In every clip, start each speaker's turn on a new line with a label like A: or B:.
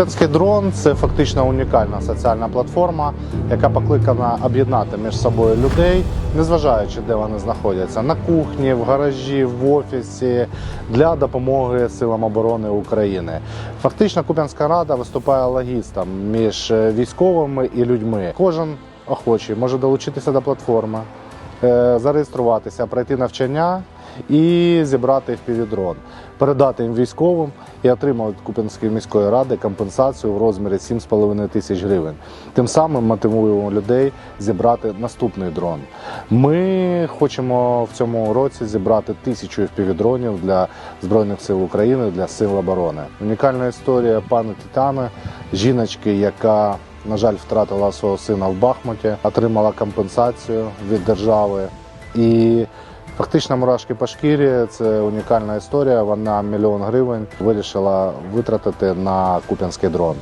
A: Куп'янський дрон це фактично унікальна соціальна платформа, яка покликана об'єднати між собою людей, незважаючи, де вони знаходяться на кухні, в гаражі, в офісі для допомоги силам оборони України. Фактично, Куп'янська рада виступає логістом між е, військовими і людьми. Кожен охочий може долучитися до платформи, е, зареєструватися, пройти навчання і зібрати FPV-дрон, передати їм військовим і отримати від Куп'янської міської ради компенсацію в розмірі 7,5 тисяч гривень. Тим самим мотивуємо людей зібрати наступний дрон. Ми хочемо в цьому році зібрати тисячу FPV-дронів для Збройних сил України, для сил оборони. Унікальна історія пані Тетяни, жіночки, яка на жаль, втратила свого сина в Бахмуті, отримала компенсацію від держави. І фактично мурашки по шкірі це унікальна історія. Вона мільйон гривень вирішила витратити на куп'янський дрон.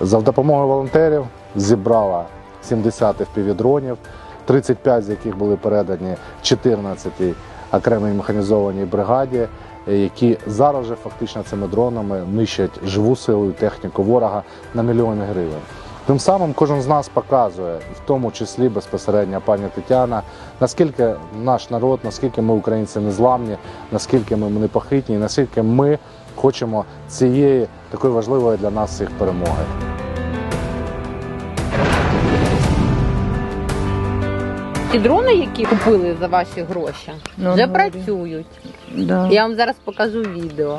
A: За допомогою волонтерів зібрала 70 FPV-дронів, 35 з яких були передані 14 окремій механізованій бригаді, які зараз же фактично цими дронами нищать живу силу і техніку ворога на мільйони гривень. Тим самим кожен з нас показує, в тому числі безпосередньо пані Тетяна, наскільки наш народ, наскільки ми українці незламні, наскільки ми непохитні, наскільки ми хочемо цієї такої важливої для нас всіх перемоги.
B: Ті дрони, які купили за ваші гроші,
C: Ну,
B: вже працюють.
C: Да.
B: Я вам зараз покажу відео.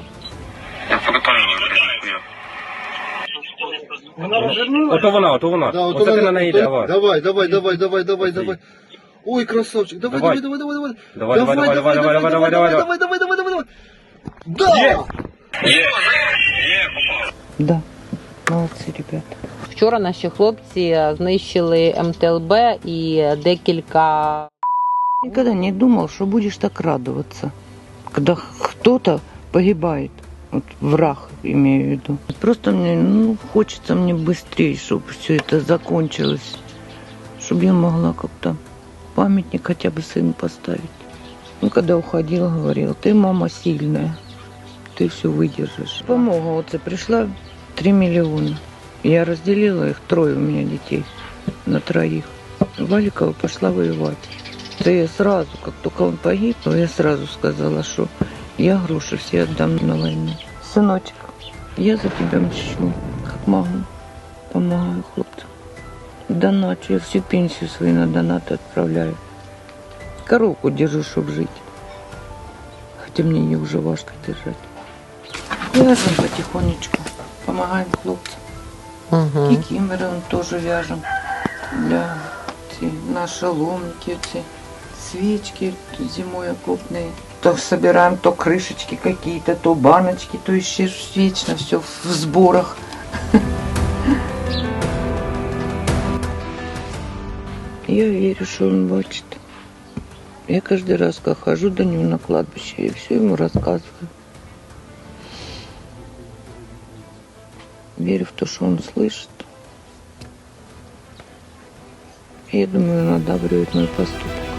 D: Ото вона, ото вона.
E: Да, вот
D: Оце ти на неї
E: да-
D: давай.
E: Давай, давай, давай, давай, давай, давай. Ой, красавчик, давай,
D: Давай.
E: давай, давай, давай, давай.
D: Давай, давай, давай, давай, давай, давай, давай, давай,
E: давай, давай, давай, давай, давай. Да!
C: Да. Молодцы, ребята.
B: Вчора наші хлопці знищили МТЛБ і декілька
C: Никогда не думал, что будешь так радоваться, когда кто-то погибает. Вот враг, имею в виду. Просто мне, ну, хочется мне быстрее, чтобы все это закончилось. Чтобы я могла как-то памятник хотя бы сыну поставить. Ну, когда уходила, говорила, ты мама сильная, ты все выдержишь. Помога вот пришла 3 миллиона. Я разделила их, трое у меня детей, на троих. Валикова пошла воевать. Да я сразу, как только он погиб, я сразу сказала, что я гроши все отдам на войну. Сыночек, я за тебя мщу, как могу. Помогаю хлопцам. Доначу, я всю пенсию свою на донаты отправляю. Коровку держу, чтобы жить. Хотя мне ее уже важко держать. Вяжем потихонечку. Помогаем хлопцам. Кикиморы он тоже вяжем для ці, на шаломники, ці свечки зимой окопные. То собираем то крышечки какие-то, то баночки, то еще вечно все в сборах. Я верю, что он бачит. Я каждый раз, как хожу до него на кладбище, я все ему рассказываю. Верю в то, что он слышит. И я думаю, он одобряет мой поступок.